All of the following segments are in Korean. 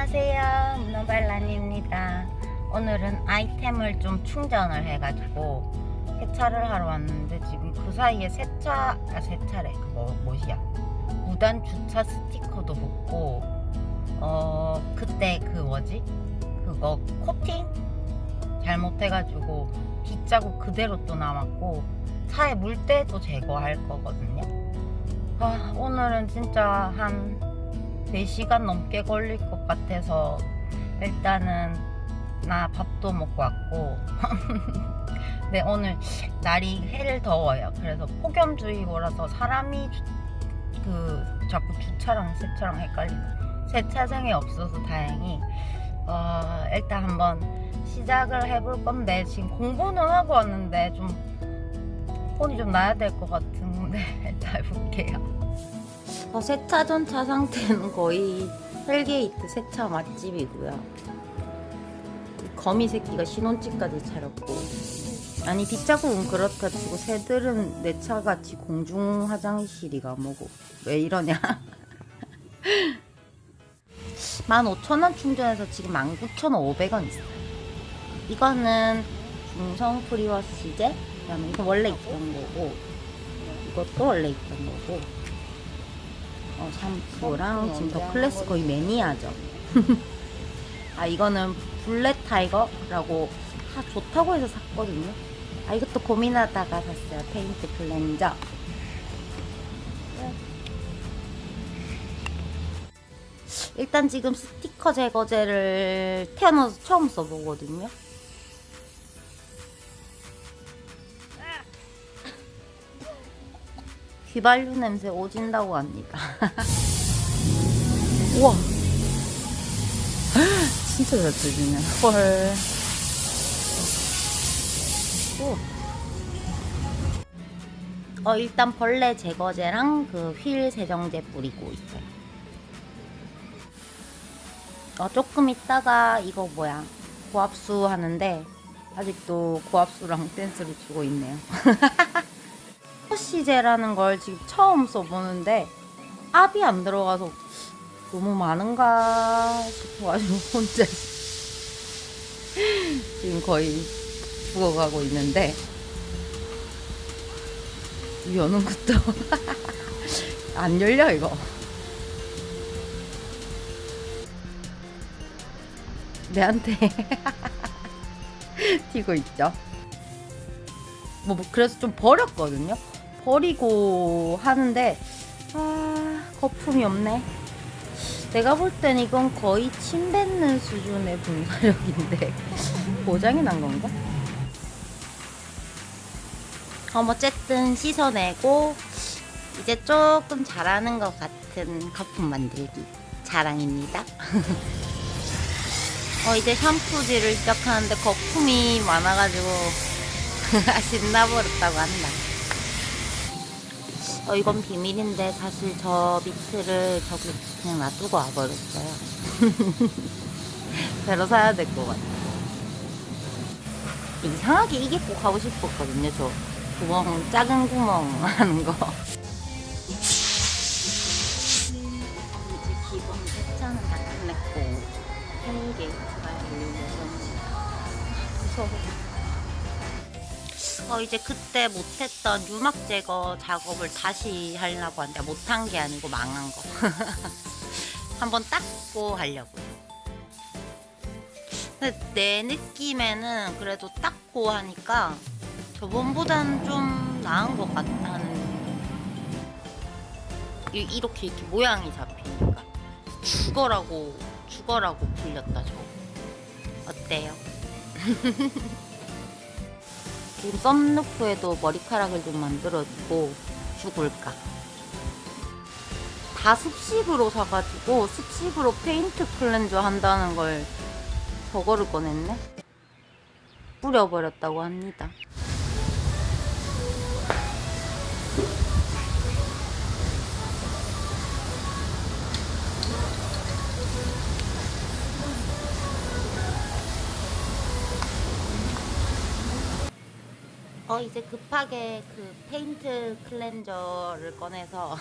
안녕하세요. 문어발란입니다. 오늘은 아이템을 좀 충전을 해가지고 세차를 하러 왔는데 지금 그 사이에 세차, 아, 세차래. 그 뭐, 뭐시야. 무단 주차 스티커도 붙고, 어, 그때 그 뭐지? 그거 코팅? 잘못해가지고 빗자국 그대로 또 남았고, 차에 물때도 제거할 거거든요. 아, 오늘은 진짜 한 4시간 넘게 걸릴 것 같아서 일단은 나 밥도 먹고 왔고. 네 오늘 날이 해를 더워요. 그래서 폭염주의보라서 사람이 주, 그 자꾸 주차랑 세차랑 헷갈리네 세차장이 없어서 다행히. 어, 일단 한번 시작을 해볼 건데 지금 공부는 하고 왔는데 좀 폰이 좀 나야 될 것 같은데 해볼게요 어, 세차 전차 상태는 거의 헬게이트 세차 맛집이고요. 거미 새끼가 신혼집까지 차렸고. 아니 뒷자국은 그렇다 치고 새들은 내 차같이 공중 화장실이가 뭐고. 왜 이러냐. 15,000원 충전해서 지금 19,500원 있어요. 이거는 중성 프리워시제? 그다음에 이거 원래 있던 거고. 이것도 원래 있던 거고 어, 샴푸랑 지금 더 클래스 거의 매니아죠. 아 이거는 블랙 타이거라고 다 좋다고 해서 샀거든요. 아 이것도 고민하다가 샀어요. 페인트 클렌저. 일단 지금 스티커 제거제를 태어나서 처음 써보거든요. 휘발유 냄새 오진다고 합니다. 우와. 진짜 잘 들리네. 헐. 오. 어, 일단 벌레 제거제랑 그 휠 세정제 뿌리고 있어요. 어, 조금 있다가 이거 뭐야. 고압수 하는데 아직도 고압수랑 댄스를 주고 있네요. 시제라는 걸 지금 처음 써보는데 압이 안 들어가서 너무 많은가 싶어가지고 혼자 지금 거의 죽어가고 있는데 여는 것도 안 열려 이거. 내한테 튀고 있죠. 뭐, 뭐 그래서 좀 버렸거든요 버리고 하는데 아 거품이 없네 내가 볼 땐 이건 거의 침 뱉는 수준의 분사력인데 고장이 난 건가? 어, 어쨌든 씻어내고 이제 조금 잘하는 것 같은 거품 만들기 자랑입니다. 어, 이제 샴푸질을 시작하는데 거품이 많아가지고 신나버렸다고 한다. 어, 이건 비밀인데 사실 저 비트를 저기 그냥 놔두고 와버렸어요. 새로 사야 될 것 같아. 이상하게 이게 꼭 하고 싶었거든요. 저 구멍, 작은 구멍 하는 거. 이제 기본 세차는 다 끝냈고 헬게이트가 열릴 예정입니다. 무서워. 어, 이제 그때 못했던 유막 제거 작업을 다시 하려고 하는데 못한 게 아니고 망한 거. 한번 닦고 하려고요. 근데 내 느낌에는 그래도 닦고 하니까 저번보다는 좀 나은 것 같다는. 이- 이렇게 이렇게 모양이 잡히니까. 죽어라고, 죽어라고 불렸다, 저거. 어때요? 지금 썸루프에도 머리카락을 좀 만들어주고 죽을까? 다 습식으로 사가지고 습식으로 페인트 클렌저 한다는 걸 저거를 꺼냈네? 뿌려버렸다고 합니다 어 이제 급하게 그 페인트 클렌저를 꺼내서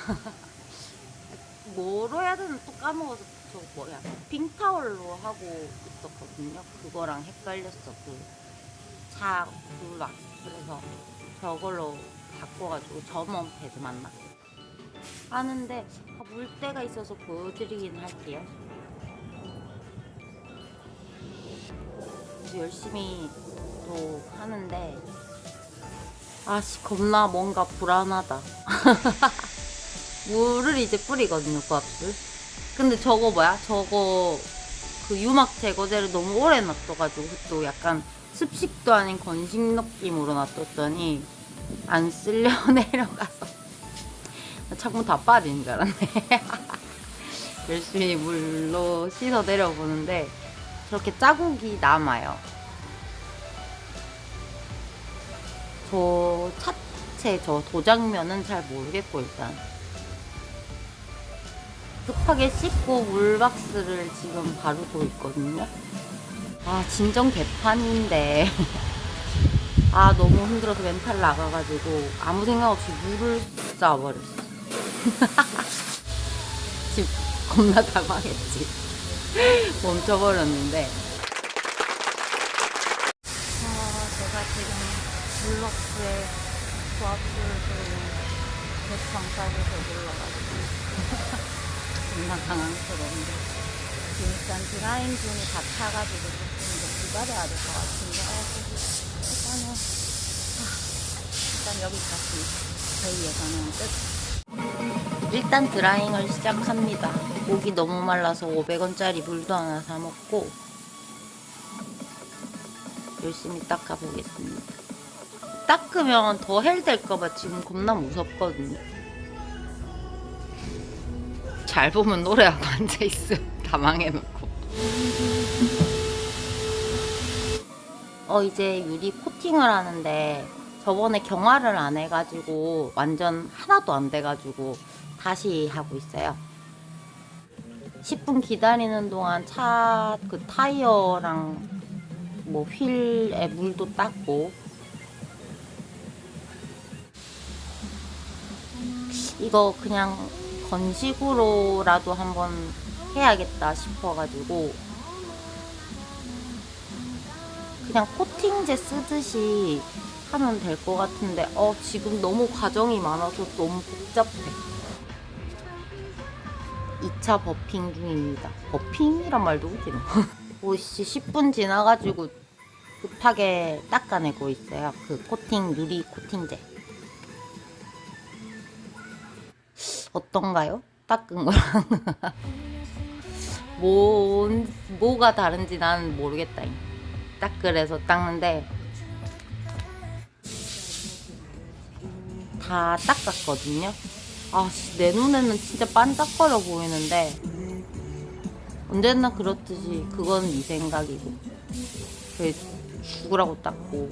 뭐로 해야 되나 또 까먹어서 저 뭐야 핑타월로 하고 있었거든요. 그거랑 헷갈렸어. 물락 그래서 저걸로 바꿔가지고 점원 패드 만났어. 하는데 아, 물때가 있어서 보여드리긴 할게요. 열심히 또 하는데 아씨 겁나 뭔가 불안하다. 물을 이제 뿌리거든요, 고압술. 근데 저거 뭐야? 저거 그 유막 제거제를 너무 오래 놔둬가지고 또 약간 습식도 아닌 건식 느낌으로 놔뒀더니 안 쓸려 내려가서 창문 다 빠진 줄 알았네. 열심히 물로 씻어 내려보는데 저렇게 자국이 남아요. 저 차체 저 도장면은 잘 모르겠고 일단 급하게 씻고 물박스를 지금 바르고 있거든요. 아 진정 개판인데 아 너무 힘들어서 멘탈 나가가지고 아무 생각 없이 물을 쏴버렸어. 지금 겁나 당황했지. 멈춰버렸는데. 아 제가 지금 블럭스에 조합술을 대청사에서 눌러가지고 존나 당황스러운데. 일단 드라잉 분이 다 차가지고 조금 더 기다려야 될 것 같은데. 아, 그래서 일단은 아, 일단 여기까지. 저희 예상은 끝. 일단 드라잉을 시작합니다. 목이 너무 말라서 500원짜리 물도 하나 사 먹고 열심히 닦아보겠습니다. 닦으면 더 헬 될 까봐 지금 겁나 무섭거든요 잘 보면 노래하고 앉아 있어. 다 망해놓고. 어, 이제 유리 코팅을 하는데 저번에 경화를 안 해가지고 완전 하나도 안 돼가지고 다시 하고 있어요. 10분 기다리는 동안 차 그 타이어랑 뭐 휠에 물도 닦고 이거 그냥 건식으로라도 한번 해야겠다 싶어가지고 그냥 코팅제 쓰듯이 하면 될 것 같은데 어 지금 너무 과정이 많아서 너무 복잡해. 2차 버핑 중입니다. 버핑이란 말도 웃기네 오씨 10분 지나가지고 급하게 닦아내고 있어요. 그 코팅 유리 코팅제 어떤가요? 닦은 거랑. 뭐, 뭐가 다른지 난 모르겠다. 딱 그래서 닦는데 다 닦았거든요. 아씨 내 눈에는 진짜 반짝거려 보이는데 언제나 그렇듯이 그건 네 생각이고. 죽으라고 닦고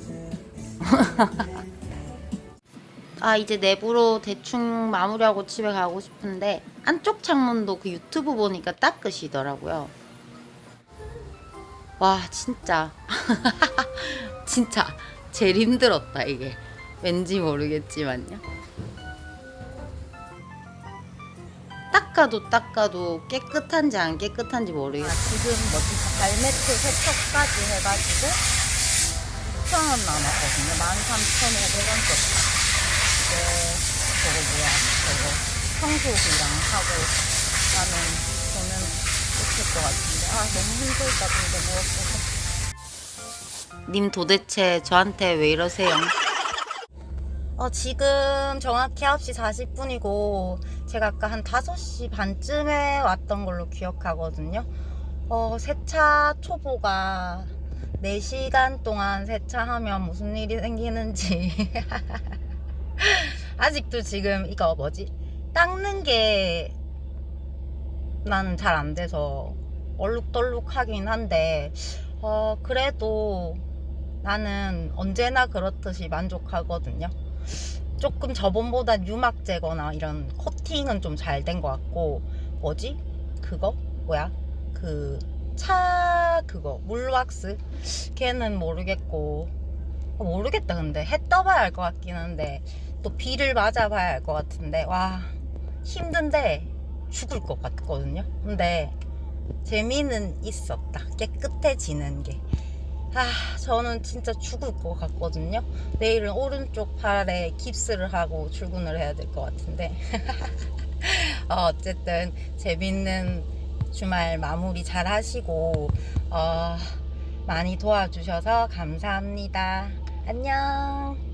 아 이제 내부로 대충 마무리하고 집에 가고 싶은데 안쪽 창문도 그 유튜브 보니까 닦으시더라고요. 와 진짜 진짜 제일 힘들었다 이게 왠지 모르겠지만요. 닦아도 닦아도 깨끗한지 안 깨끗한지 모르겠어. 아, 지금 뭐지 발매트 세척까지 해가지고 9,000원 남았거든요. 13,500원 줬다. 저거 뭐야 저거 청소기랑 하고 나는 저는 못할 것 같은데 아 너무 힘들다 근데 무엇보다 님 도대체 저한테 왜 이러세요? 어, 지금 정확히 9시 40분이고 제가 아까 한 5시 반쯤에 왔던 걸로 기억하거든요. 어, 세차 초보가 4시간 동안 세차하면 무슨 일이 생기는지 아직도 지금 이거 뭐지? 닦는 게 나는 잘안 돼서 얼룩덜룩하긴 한데 어, 그래도 나는 언제나 그렇듯이 만족하거든요. 조금 저번보다 유막 제거나 이런 코팅은 좀 잘 된 것 같고 뭐지? 그거? 뭐야? 그 차 그거 물왁스 걔는 모르겠고 어, 모르겠다 근데 해 떠봐야 할것 같긴 한데 또 비를 맞아봐야 할 것 같은데 와 힘든데 죽을 것 같거든요 근데 재미는 있었다. 깨끗해지는 게. 아, 저는 진짜 죽을 것 같거든요. 내일은 오른쪽 팔에 깁스를 하고 출근을 해야 될 것 같은데. 어, 어쨌든 재밌는 주말 마무리 잘 하시고, 어, 많이 도와주셔서 감사합니다. 안녕.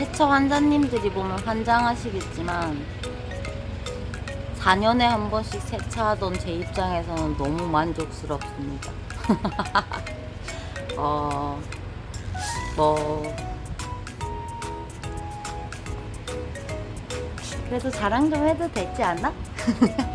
세차 환자님들이 보면 환장하시겠지만 4년에 한 번씩 세차하던 제 입장에서는 너무 만족스럽습니다. 어, 뭐 그래도 자랑 좀 해도 되지 않아?